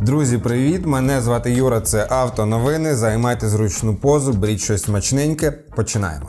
Друзі, привіт! Мене звати Юра. Це автоновини. Займайте зручну позу, беріть щось смачненьке. Починаємо.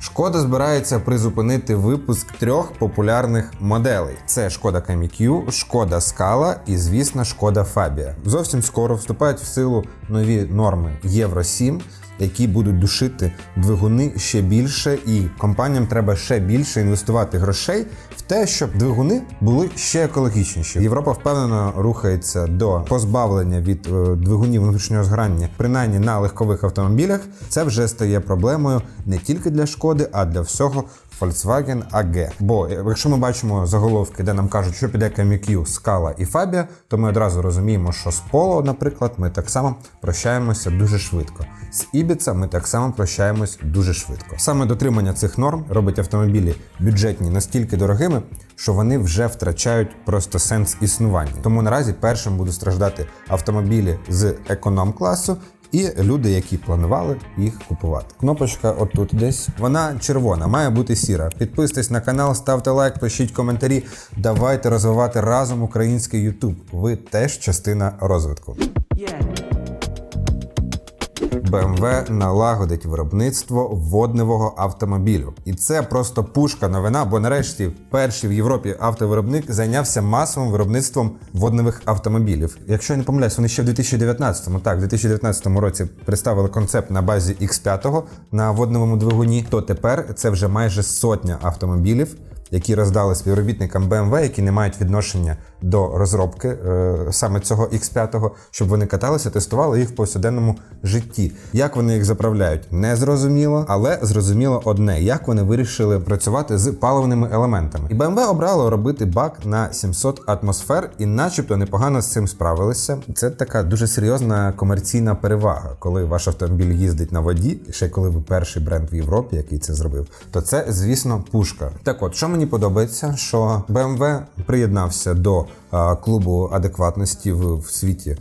Шкода збирається призупинити випуск трьох популярних моделей: це Шкода Камік'ю, Шкода Скала і, звісно, Шкода Фабія. Зовсім скоро вступають в силу нові норми Євро 7, які будуть душити двигуни ще більше, і компаніям треба ще більше інвестувати грошей в те, щоб двигуни були ще екологічніші. Європа впевнено рухається до позбавлення від е, двигунів внутрішнього згорання, принаймні на легкових автомобілях. Це вже стає проблемою не тільки для шкоди, а для всього. Volkswagen AG. Бо е, якщо ми бачимо заголовки, де нам кажуть, що піде Камік'ю, Скала і Фабія, то ми одразу розуміємо, що з Polo, наприклад, ми так само прощаємося дуже швидко. З Ібіца ми так само прощаємось дуже швидко. Саме дотримання цих норм робить автомобілі бюджетні настільки дорогими, що вони вже втрачають просто сенс існування. Тому наразі першим будуть страждати автомобілі з економ-класу. І люди, які планували їх купувати. Кнопочка отут десь. Вона червона, має бути сіра. Підписуйтесь на канал, ставте лайк, пишіть коментарі. Давайте розвивати разом український YouTube. Ви теж частина розвитку. BMW налагодить виробництво водневого автомобілю. І це просто пушка новина, бо нарешті перший в Європі автовиробник зайнявся масовим виробництвом водневих автомобілів. Якщо я не помиляюсь, вони ще в 2019-му, так, в 2019 році представили концепт на базі X5 на водневому двигуні, то тепер це вже майже сотня автомобілів. Які роздали співробітникам BMW, які не мають відношення до розробки е, саме цього X5, щоб вони каталися, тестували їх в повсякденному житті. Як вони їх заправляють, не зрозуміло, але зрозуміло одне: як вони вирішили працювати з паливними елементами. І BMW обрало робити бак на 700 атмосфер, і, начебто, непогано з цим справилися. Це така дуже серйозна комерційна перевага, коли ваш автомобіль їздить на воді, ще коли ви перший бренд в Європі, який це зробив, то це, звісно, пушка. Так от, що мені подобається, що BMW приєднався до клубу адекватності в, світі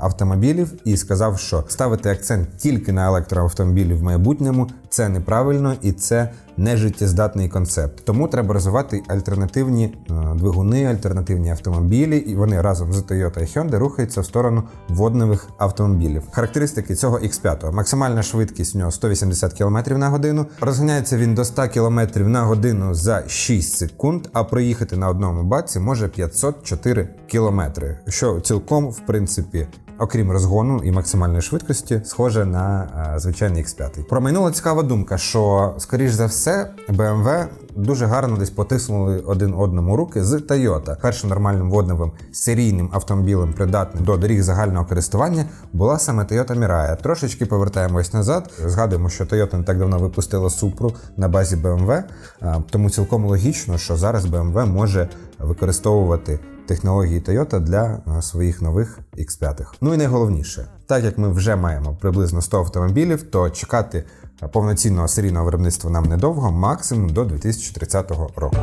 автомобілів і сказав, що ставити акцент тільки на електроавтомобілі в майбутньому це неправильно і це не життєздатний концепт. Тому треба розвивати альтернативні двигуни, альтернативні автомобілі, і вони разом з Toyota і Hyundai рухаються в сторону водневих автомобілів. Характеристики цього X5. Максимальна швидкість в нього 180 км на годину. Розганяється він до 100 км на годину за 6 секунд, а проїхати на одному баці може 504 км, що цілком, в принципі, окрім розгону і максимальної швидкості, схоже на а, звичайний X5. Промайнула цікава думка, що, скоріш за все, BMW дуже гарно десь потиснули один одному руки з Toyota. Першим нормальним водневим серійним автомобілем, придатним до доріг загального користування, була саме Toyota Mirai. Трошечки повертаємось назад. Згадуємо, що Toyota не так давно випустила Supru на базі BMW, а, тому цілком логічно, що зараз BMW може використовувати технології Toyota для своїх нових X5. Ну і найголовніше, так як ми вже маємо приблизно 100 автомобілів, то чекати повноцінного серійного виробництва нам недовго, максимум до 2030 року.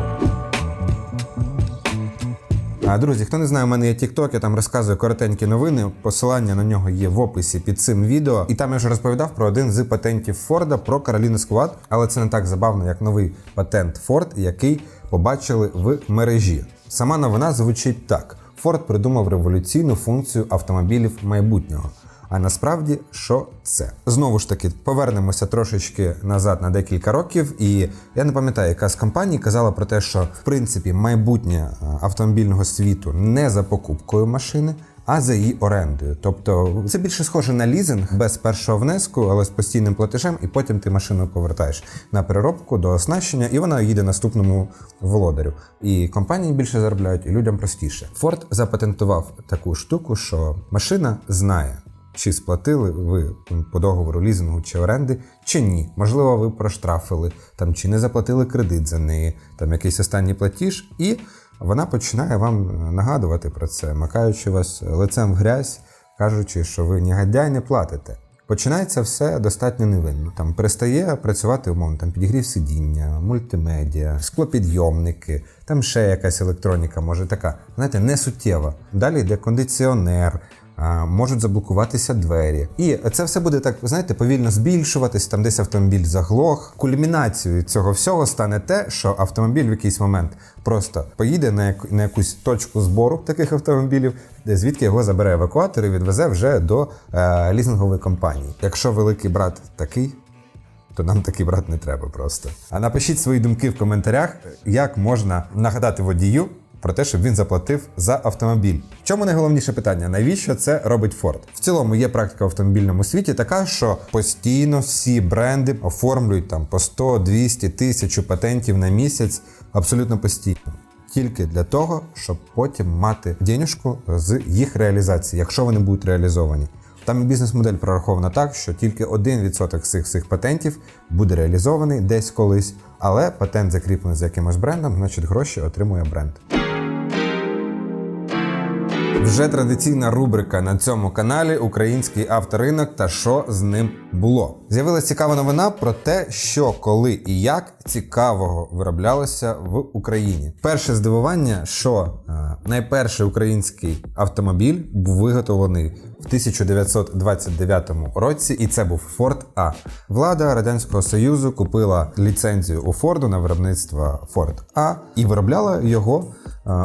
А, Друзі, хто не знає, у мене є TikTok, я там розказую коротенькі новини. Посилання на нього є в описі під цим відео. І там я вже розповідав про один з патентів Форда про Carolina Squad, але це не так забавно, як новий патент Ford, який побачили в мережі. Сама новина звучить так: Форд придумав революційну функцію автомобілів майбутнього. А насправді, що це? Знову ж таки, повернемося трошечки назад на декілька років, і я не пам'ятаю, яка з компаній казала про те, що в принципі майбутнє автомобільного світу не за покупкою машини. А за її орендою, тобто це більше схоже на лізинг без першого внеску, але з постійним платежем, і потім ти машину повертаєш на переробку до оснащення, і вона їде наступному володарю. І компанії більше заробляють, і людям простіше. Форд запатентував таку штуку, що машина знає, чи сплатили ви по договору лізингу чи оренди, чи ні. Можливо, ви проштрафили там, чи не заплатили кредит за неї, там якийсь останній платіж, і вона починає вам нагадувати про це, макаючи вас лицем в грязь, кажучи, що ви негодяй не платите. Починається все достатньо невинно. Там перестає працювати умовно, там підігрів сидіння, мультимедіа, склопідйомники, там ще якась електроніка, може така, знаєте, не суттєва. Далі йде кондиціонер, можуть заблокуватися двері. І це все буде так, знаєте, повільно збільшуватись, там десь автомобіль заглох. Кульмінацією цього всього стане те, що автомобіль в якийсь момент просто поїде на, яку, на якусь точку збору таких автомобілів, звідки його забере евакуатор і відвезе вже до е, лізингової компанії. Якщо великий брат такий, то нам такий брат не треба просто. А напишіть свої думки в коментарях, як можна нагадати водію про те, щоб він заплатив за автомобіль. В чому найголовніше питання? Навіщо це робить Ford? В цілому є практика в автомобільному світі така, що постійно всі бренди оформлюють там по 100, 200, тисячу патентів на місяць абсолютно постійно. Тільки для того, щоб потім мати денюжку з їх реалізації, якщо вони будуть реалізовані. Там і бізнес-модель прорахована так, що тільки 1% цих всіх патентів буде реалізований десь колись, але патент закріплений за якимось брендом, значить гроші отримує бренд. Вже традиційна рубрика на цьому каналі Український авторинок та що з ним було. З'явилася цікава новина про те, що коли і як цікавого вироблялося в Україні. Перше здивування, що е, найперший український автомобіль був виготовлений в 1929 році, і це був Ford А. Влада Радянського Союзу купила ліцензію у Форду на виробництво Ford А і виробляла його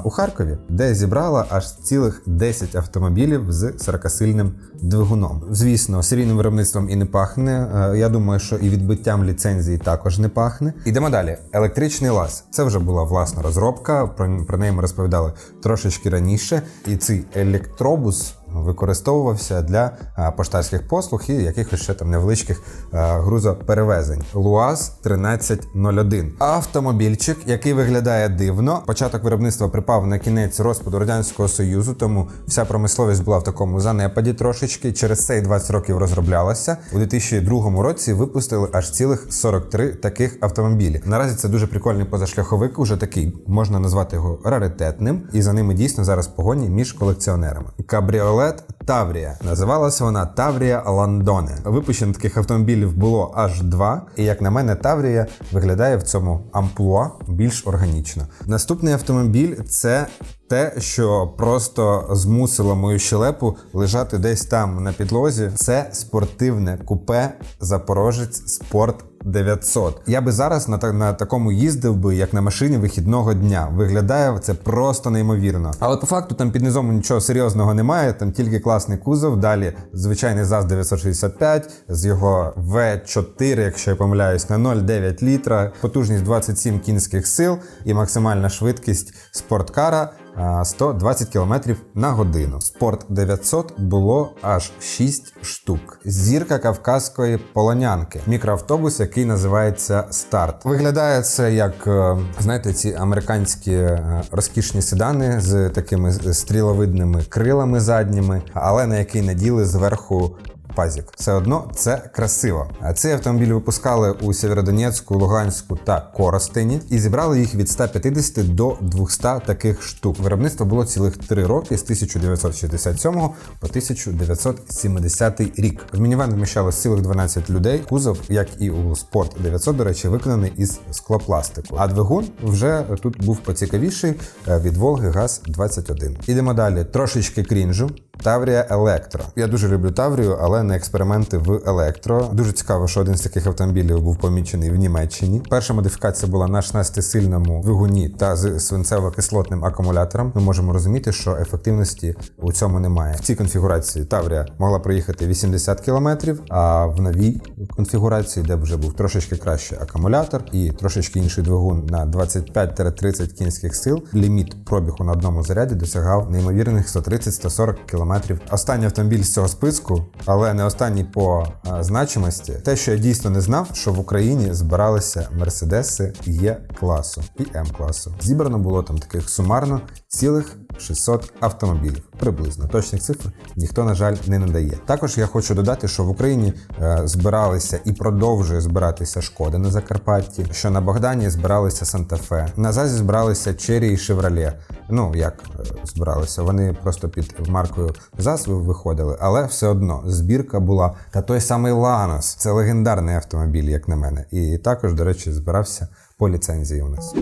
у Харкові, де зібрала аж цілих 10 автомобілів з 40-сильним двигуном. Звісно, серійним виробництвом і не пахне. Е, Я думаю, що і відбиттям ліцензії також не пахне. Ідемо далі. Електричний лаз. Це вже була власна розробка. Про, про неї ми розповідали трошечки раніше. І цей електробус використовувався для поштарських послуг і якихось ще там невеличких грузоперевезень. ЛУАЗ 1301. Автомобільчик, який виглядає дивно. Початок виробництва припав на кінець розпаду радянського союзу, тому вся промисловість була в такому занепаді трошечки. Через це і 20 років розроблялася. У 2002 році випустили аж цілих 43 таких автомобілі. Наразі це дуже прикольний позашляховик, уже такий можна назвати його раритетним, і за ними дійсно зараз погоні між колекціонерами. Кабріолет Таврія. Називалася вона Таврія Ландоне. Випущено таких автомобілів було аж два. І як на мене, Таврія виглядає в цьому амплуа більш органічно. Наступний автомобіль це. Те, що просто змусило мою щелепу лежати десь там на підлозі, це спортивне купе Запорожець Спорт 900. Я би зараз на, на такому їздив би, як на машині вихідного дня. Виглядає це просто неймовірно. Але по факту там під низом нічого серйозного немає, там тільки класний кузов. Далі звичайний ЗАЗ 965 з його V4, якщо я помиляюсь, на 0,9 літра, потужність 27 кінських сил і максимальна швидкість спорткара. А, 120 км на годину. Спорт 900 було аж 6 штук. Зірка кавказької полонянки. Мікроавтобус, який називається Старт. Виглядає це як, е, знаєте, ці американські е, розкішні седани з такими стріловидними крилами задніми, але на який наділи зверху Пазік. Все одно це красиво. А Цей автомобіль випускали у Сєвєродонецьку, Луганську та Коростені і зібрали їх від 150 до 200 таких штук. Виробництво було цілих 3 роки з 1967 по 1970 рік. В мінівен вміщалось цілих 12 людей. Кузов, як і у Спорт 900, до речі, виконаний із склопластику. А двигун вже тут був поцікавіший е, від Волги ГАЗ 21. Ідемо далі. Трошечки крінжу. Таврія Електро. Я дуже люблю Таврію, але не експерименти в електро. Дуже цікаво, що один з таких автомобілів був помічений в Німеччині. Перша модифікація була на 16-сильному двигуні та з свинцево-кислотним акумулятором. Ми можемо розуміти, що ефективності у цьому немає. В цій конфігурації Таврія могла проїхати 80 км, а в новій конфігурації, де вже був трошечки краще акумулятор і трошечки інший двигун на 25-30 кінських сил, ліміт пробігу на одному заряді досягав неймовірних 130-140 км. Останній автомобіль з цього списку, але не останній по значимості, те, що я дійсно не знав, що в Україні збиралися мерседеси Є класу і М класу. Зібрано було там таких сумарно цілих 600 автомобілів. Приблизно точних цифр ніхто, на жаль, не надає. Також я хочу додати, що в Україні е, збиралися і продовжує збиратися шкода на Закарпатті, що на Богдані збиралися Санта-Фе, на ЗАЗі збиралися Чері і Шевроле. Ну як е, збиралися, вони просто під маркою ЗАЗ виходили, але все одно збірка була. Та той самий Ланос це легендарний автомобіль, як на мене. І також, до речі, збирався по ліцензії у нас.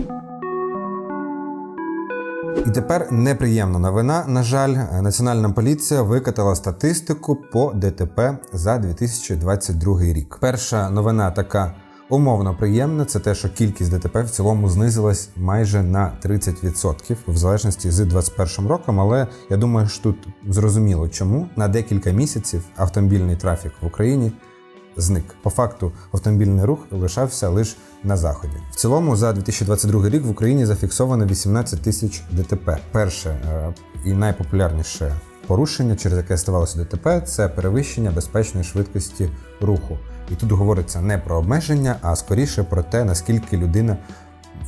І тепер неприємна новина. На жаль, національна поліція викатала статистику по ДТП за 2022 рік. Перша новина така умовно приємна. Це те, що кількість ДТП в цілому знизилась майже на 30% в залежності з 2021 роком. Але я думаю, що тут зрозуміло, чому на декілька місяців автомобільний трафік в Україні зник. По факту автомобільний рух лишався лише на заході. В цілому за 2022 рік в Україні зафіксовано 18 тисяч ДТП. Перше е, і найпопулярніше порушення, через яке ставалося ДТП, це перевищення безпечної швидкості руху. І тут говориться не про обмеження, а скоріше про те, наскільки людина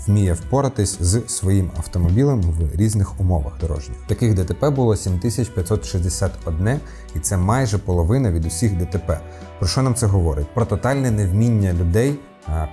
вміє впоратись з своїм автомобілем в різних умовах дорожніх. Таких ДТП було 7561, і це майже половина від усіх ДТП. Про що нам це говорить? Про тотальне невміння людей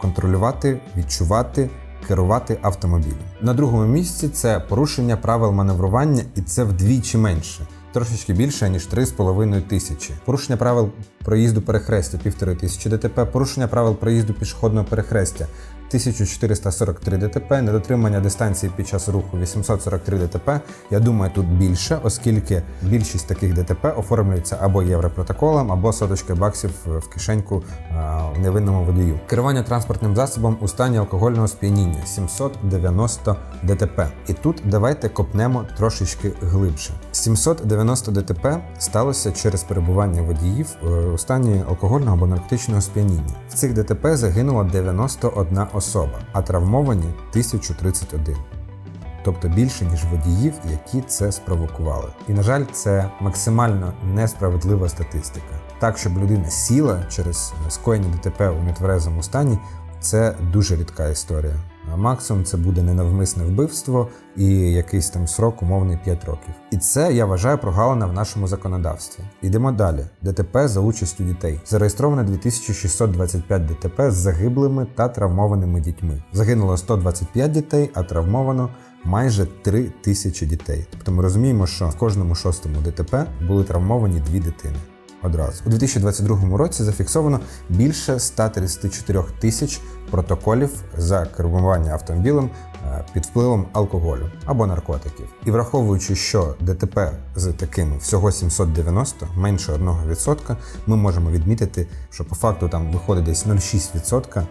контролювати, відчувати. Керувати автомобілем на другому місці це порушення правил маневрування, і це вдвічі менше, трошечки більше ніж 3,5 тисячі. Порушення правил проїзду перехрестя півтори тисячі ДТП, порушення правил проїзду пішохідного перехрестя 1443 ДТП, недотримання дистанції під час руху 843 ДТП. Я думаю, тут більше, оскільки більшість таких ДТП оформлюється або європротоколом, або соточкою баксів в кишеньку а, невинному водію. Керування транспортним засобом у стані алкогольного сп'яніння 790 ДТП. І тут давайте копнемо трошечки глибше. 790 ДТП сталося через перебування водіїв е, у стані алкогольного або наркотичного сп'яніння. В цих ДТП загинуло 91 особа, а травмовані 1031. Тобто більше, ніж водіїв, які це спровокували. І на жаль, це максимально несправедлива статистика. Так, щоб людина сіла через скоєння ДТП у нетверезому стані, це дуже рідка історія. Максимум це буде ненавмисне вбивство і якийсь там срок умовний 5 років. І це я вважаю прогалина в нашому законодавстві. Йдемо далі. ДТП за участю дітей. Зареєстровано 2625 ДТП з загиблими та травмованими дітьми. Загинуло 125 дітей, а травмовано майже 3 тисячі дітей. Тобто ми розуміємо, що в кожному шостому ДТП були травмовані дві дитини. Одразу у 2022 році зафіксовано більше 134 тисяч протоколів за кермування автомобілем е, під впливом алкоголю або наркотиків. І враховуючи, що ДТП з такими всього 790, менше 1%, ми можемо відмітити, що по факту там виходить десь 0,6%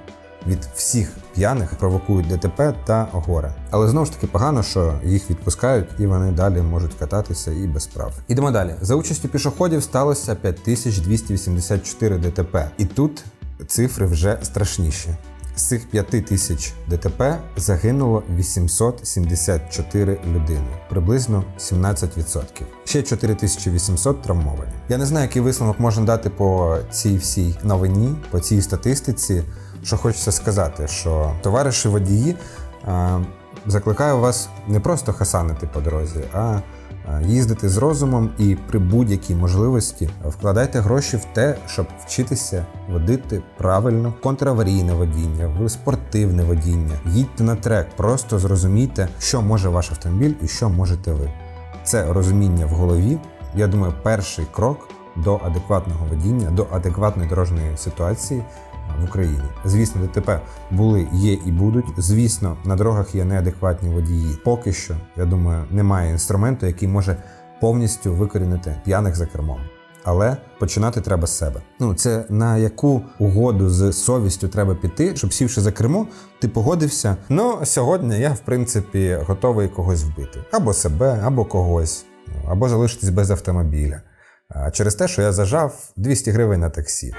від всіх п'яних провокують ДТП та горе. Але знову ж таки погано, що їх відпускають і вони далі можуть кататися і без прав. Ідемо далі. За участю пішоходів сталося 5284 ДТП. І тут цифри вже страшніші. З цих 5 тисяч ДТП загинуло 874 людини, приблизно 17%. Ще 4800 травмовані. Я не знаю, який висновок можна дати по цій всій новині, по цій статистиці. Що хочеться сказати, що товариші водії а, закликаю вас не просто хасанити по дорозі, а їздити з розумом і при будь-якій можливості вкладайте гроші в те, щоб вчитися водити правильно контраварійне водіння, в спортивне водіння. Їдьте на трек, просто зрозумійте, що може ваш автомобіль і що можете ви. Це розуміння в голові. Я думаю, перший крок до адекватного водіння, до адекватної дорожньої ситуації в Україні. Звісно, ДТП були, є і будуть. Звісно, на дорогах є неадекватні водії. Поки що, я думаю, немає інструменту, який може повністю викорінити п'яних за кермом. Але починати треба з себе. Ну це на яку угоду з совістю треба піти, щоб сівши за кермо, ти погодився. Ну сьогодні я в принципі готовий когось вбити або себе, або когось, або залишитись без автомобіля. А через те, що я зажав 200 гривень на таксі.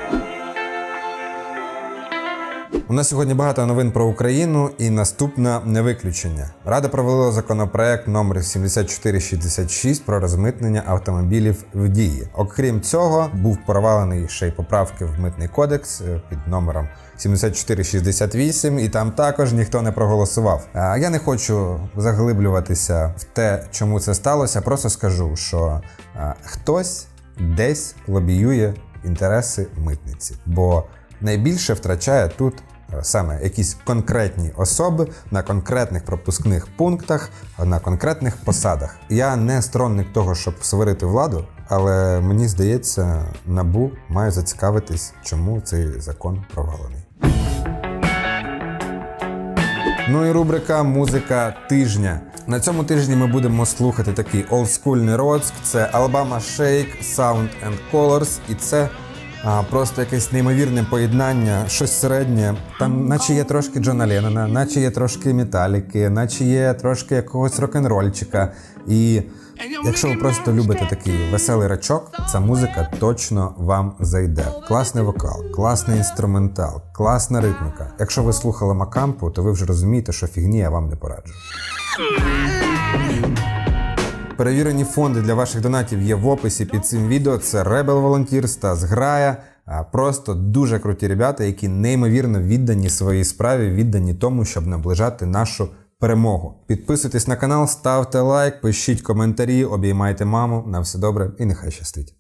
У нас сьогодні багато новин про Україну і наступне не виключення. Рада провела законопроект номер 7466 про розмитнення автомобілів в дії. Окрім цього, був провалений ще й поправки в митний кодекс е, під номером 7468, і там також ніхто не проголосував. А я не хочу заглиблюватися в те, чому це сталося. Просто скажу, що а, хтось десь лобіює інтереси митниці, бо найбільше втрачає тут е, саме якісь конкретні особи на конкретних пропускних пунктах, на конкретних посадах. Я не сторонник того, щоб сварити владу, але мені здається, набу має зацікавитись, чому цей закон провалений. Ну і рубрика Музика тижня. На цьому тижні ми будемо слухати такий олдскульний роцк. Це Alabama Shake, Sound and Colors, і це а, просто якесь неймовірне поєднання, щось середнє. Там, наче є трошки Джона Леннона, наче є трошки металіки, наче є трошки якогось рок-н-рольчика. І якщо ви просто любите такий веселий рачок, ця музика точно вам зайде. Класний вокал, класний інструментал, класна ритміка. Якщо ви слухали Макампу, то ви вже розумієте, що фігні я вам не пораджу. Перевірені фонди для ваших донатів є в описі під цим відео. Це Rebel Volunteers та Зграя. Просто дуже круті ребята, які неймовірно віддані своїй справі, віддані тому, щоб наближати нашу перемогу. Підписуйтесь на канал, ставте лайк, пишіть коментарі, обіймайте маму. На все добре і нехай щастить.